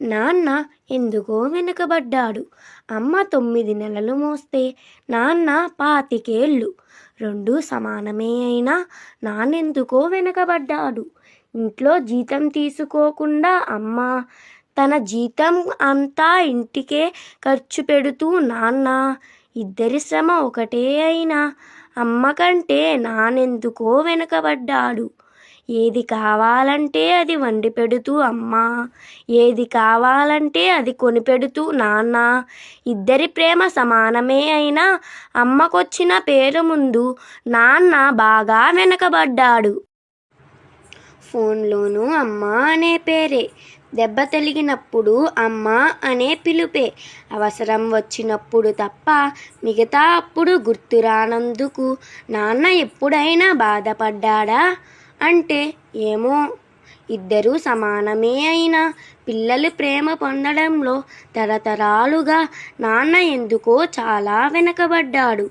నాన్న ఎందుకో వెనుకబడ్డాడు. అమ్మ తొమ్మిది నెలలు మోస్తే నాన్న పాతికేళ్ళు. రెండు సమానమే అయినా నాన్నెందుకో వెనుకబడ్డాడు. ఇంట్లో జీతం తీసుకోకుండా అమ్మ తన జీతం అంతా ఇంటికే ఖర్చు పెడుతూ నాన్న ఇద్దరి శ్రమ ఒకటే అయినా అమ్మ కంటే నానెందుకో వెనుకబడ్డాడు. ఏది కావాలంటే అది వండి పెడుతూ అమ్మ. ఏది కావాలంటే అది కొనిపెడుతూ నాన్న. ఇద్దరి ప్రేమ సమానమే అయినా అమ్మకొచ్చిన పేరు ముందు నాన్న బాగా వెనకబడ్డాడు. ఫోన్లోనూ అమ్మ అనే పేరే. దెబ్బ తగిలినప్పుడు అమ్మ అనే పిలుపే. అవసరం వచ్చినప్పుడు తప్ప మిగతా అప్పుడు గుర్తురానందుకు. నాన్న ఎప్పుడైనా బాధపడ్డాడా? అంటే ఏమో? ఇద్దరూ సమానమే అయినా పిల్లలు ప్రేమ పొందడంలో తరతరాలుగా నాన్న ఎందుకో చాలా వెనకబడ్డాడు.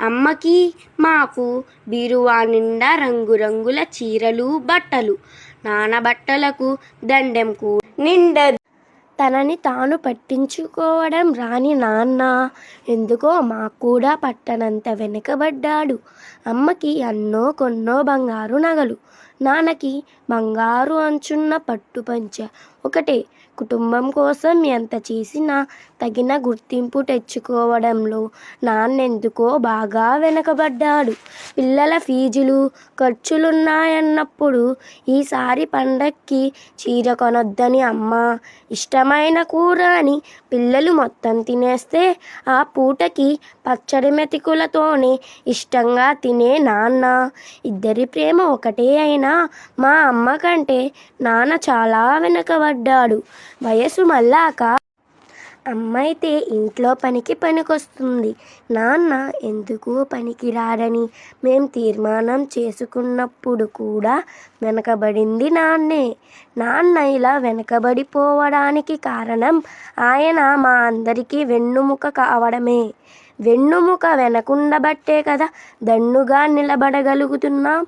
అమ్మకి మాకు బీరువా నిండా రంగురంగుల చీరలు బట్టలు. నాన్న బట్టలకు దండెం కూడా నిండదు తనని తాను పట్టించుకోవడం రాని నాన్న. ఎందుకో మాకు కూడా పట్టనంత వెనుకబడ్డాడు. అమ్మకి అన్నో కొన్నో బంగారు నగలు. నాన్నకి బంగారు అంచున్న పట్టు పంచ. ఒకటే కుటుంబం కోసం ఎంత చేసినా తగిన గుర్తింపు తెచ్చుకోవడంలో నాన్నెందుకో బాగా వెనకబడ్డాడు. పిల్లల ఫీజులు ఖర్చులున్నాయన్నప్పుడు ఈసారి పండక్కి చీర కొనొద్దని అమ్మ ఇష్టమైన కూర అని పిల్లలు మొత్తం తినేస్తే ఆ పూటకి పచ్చడి మెతుకులతోనే ఇష్టంగా తినే నాన్న. ఇద్దరి ప్రేమ ఒకటే అయినా మా అమ్మ కంటే నాన్న చాలా వెనకబడ్డాడు. వయసు మళ్ళాక అమ్మైతే ఇంట్లో పనికి పనికొస్తుంది. నాన్న ఎందుకు పనికి రాడని మేం తీర్మానం చేసుకున్నప్పుడు కూడా వెనకబడింది నాన్నే. నాన్న ఇలా వెనకబడిపోవడానికి కారణం ఆయన మా అందరికీ వెన్నుముక కావడమే. వెన్నుముక వెనకుండబట్టే కదా దన్నుగా నిలబడగలుగుతున్నాం.